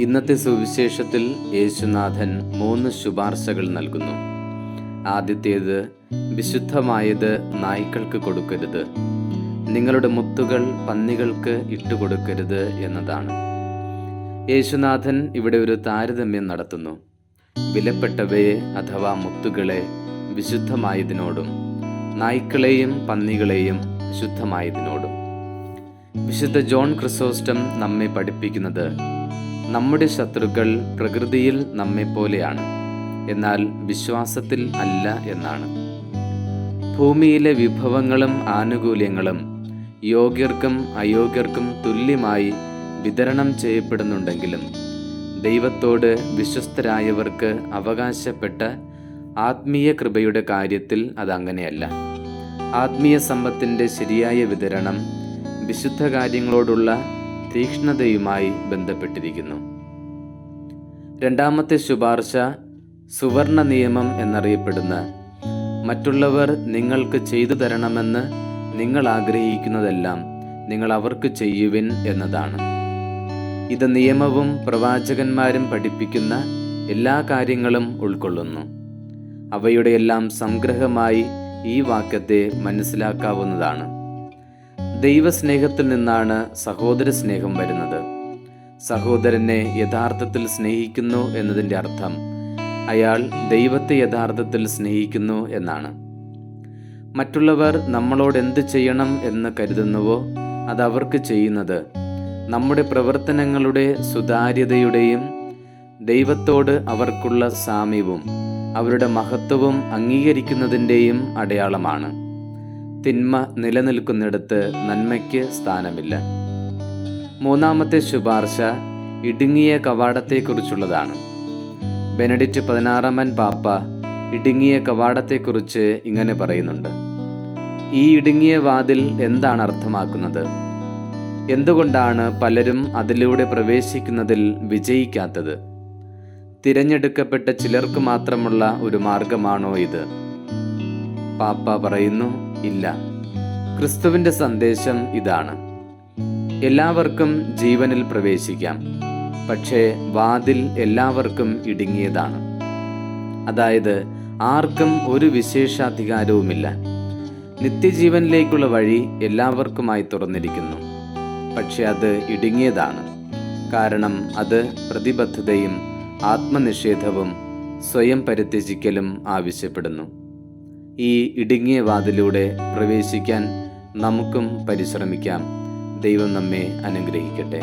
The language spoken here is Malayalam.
ഇന്നത്തെ സുവിശേഷത്തിൽ യേശുനാഥൻ മൂന്ന് ശുപാർശകൾ നൽകുന്നു. ആദ്യത്തേത് വിശുദ്ധമായത് നായ്ക്കൾക്ക് കൊടുക്കരുത്. നിങ്ങളുടെ മുത്തുകൾ പന്നികൾക്ക് ഇട്ടുകൊടുക്കരുത് എന്നതാണ്. യേശുനാഥൻ ഇവിടെ ഒരു താരതമ്യം നടത്തുന്നു. വിലപ്പെട്ടവയെ അഥവാ മുത്തുകളെ വിശുദ്ധമായതിനോടും നായ്ക്കളെയും പന്നികളെയും ശുദ്ധമായതിനോടും വിശുദ്ധ ജോൺ ക്രിസോസ്റ്റം നമ്മെ പഠിപ്പിക്കുന്നത് നമ്മുടെ ശത്രുക്കൾ പ്രകൃതിയിൽ നമ്മെപ്പോലെയാണ്. എന്നാൽ വിശ്വാസത്തിൽ അല്ല എന്നാണ്. ഭൂമിയിലെ വിഭവങ്ങളും ആനുകൂല്യങ്ങളും യോഗ്യർക്കും അയോഗ്യർക്കും തുല്യമായി വിതരണം ചെയ്യപ്പെടുന്നുണ്ടെങ്കിലും ദൈവത്തോട് വിശ്വസ്തരായവർക്ക് അവകാശപ്പെട്ട ആത്മീയ കൃപയുടെ കാര്യത്തിൽ അതങ്ങനെയല്ല. ആത്മീയ സമ്പത്തിന്റെ ശരിയായ വിതരണം വിശുദ്ധ കാര്യങ്ങളോടുള്ള തീക്ഷ്ണതയുമായി ബന്ധപ്പെട്ടിരിക്കുന്നു. രണ്ടാമത്തെ ശുപാർശ സുവർണ നിയമം എന്നറിയപ്പെടുന്ന മറ്റുള്ളവർ നിങ്ങൾക്ക് ചെയ്തു തരണമെന്ന് നിങ്ങൾ ആഗ്രഹിക്കുന്നതെല്ലാം നിങ്ങൾ അവർക്ക് ചെയ്യുവിൻ എന്നതാണ്. ഇത് നിയമവും പ്രവാചകന്മാരും പഠിപ്പിക്കുന്ന എല്ലാ കാര്യങ്ങളും ഉൾക്കൊള്ളുന്നു. അവയുടെ എല്ലാം സംഗ്രഹമായി ഈ വാക്യത്തെ മനസ്സിലാക്കാവുന്നതാണ്. ദൈവസ്നേഹത്തിൽ നിന്നാണ് സഹോദര സ്നേഹം വരുന്നത്. സഹോദരനെ യഥാർത്ഥത്തിൽ സ്നേഹിക്കുന്നു എന്നതിന്റെ അർത്ഥം അയാൾ ദൈവത്തെ യഥാർത്ഥത്തിൽ സ്നേഹിക്കുന്നു എന്നാണ്. മറ്റുള്ളവർ നമ്മളോട് എന്ത് ചെയ്യണം എന്ന് കരുതുന്നുവോ അത് അവർക്ക് ചെയ്യുന്നത് നമ്മുടെ പ്രവർത്തനങ്ങളുടെ സുതാര്യതയുടെയും ദൈവത്തോട് അവർക്കുള്ള സാമ്യവും അവരുടെ മഹത്വവും അംഗീകരിക്കുന്നതിന്റെയും അടയാളമാണ്. തിന്മ നിലനിൽക്കുന്നിടത്ത് നന്മയ്ക്ക് സ്ഥാനമില്ല. മൂന്നാമത്തെ ശുപാർശ ഇടുങ്ങിയ കവാടത്തെക്കുറിച്ചുള്ളതാണ്. ബെനഡിറ്റ് പതിനാറാമൻ പാപ്പ ഇടുങ്ങിയ കവാടത്തെക്കുറിച്ച് ഇങ്ങനെ പറയുന്നുണ്ട്. ഈ ഇടുങ്ങിയ വാതിൽ എന്താണ് അർത്ഥമാക്കുന്നത്? എന്തുകൊണ്ടാണ് പലരും അതിലൂടെ പ്രവേശിക്കുന്നതിൽ വിജയിക്കാത്തത്? തിരഞ്ഞെടുക്കപ്പെട്ട ചിലർക്ക് മാത്രമുള്ള ഒരു മാർഗമാണോ ഇത്? പാപ്പ പറയുന്നു ഇല്ല. ക്രിസ്തുവിന്റെ സന്ദേശം ഇതാണ്. എല്ലാവർക്കും ജീവനിൽ പ്രവേശിക്കാം. പക്ഷേ വാതിൽ എല്ലാവർക്കും ഇടുങ്ങിയതാണ്. അതായത് ആർക്കും ഒരു വിശേഷാധികാരവുമില്ല. നിത്യജീവനിലേക്കുള്ള വഴി എല്ലാവർക്കുമായി തുറന്നിരിക്കുന്നു. പക്ഷെ അത് ഇടുങ്ങിയതാണ്. കാരണം അത് പ്രതിബദ്ധതയും ആത്മനിഷേധവും സ്വയം പരിത്യജിക്കലും ആവശ്യപ്പെടുന്നു. ഈ ഇടുങ്ങിയ വാതിലൂടെ പ്രവേശിക്കാൻ നമുക്കും പരിശ്രമിക്കാം. ദൈവം നമ്മെ അനുഗ്രഹിക്കട്ടെ.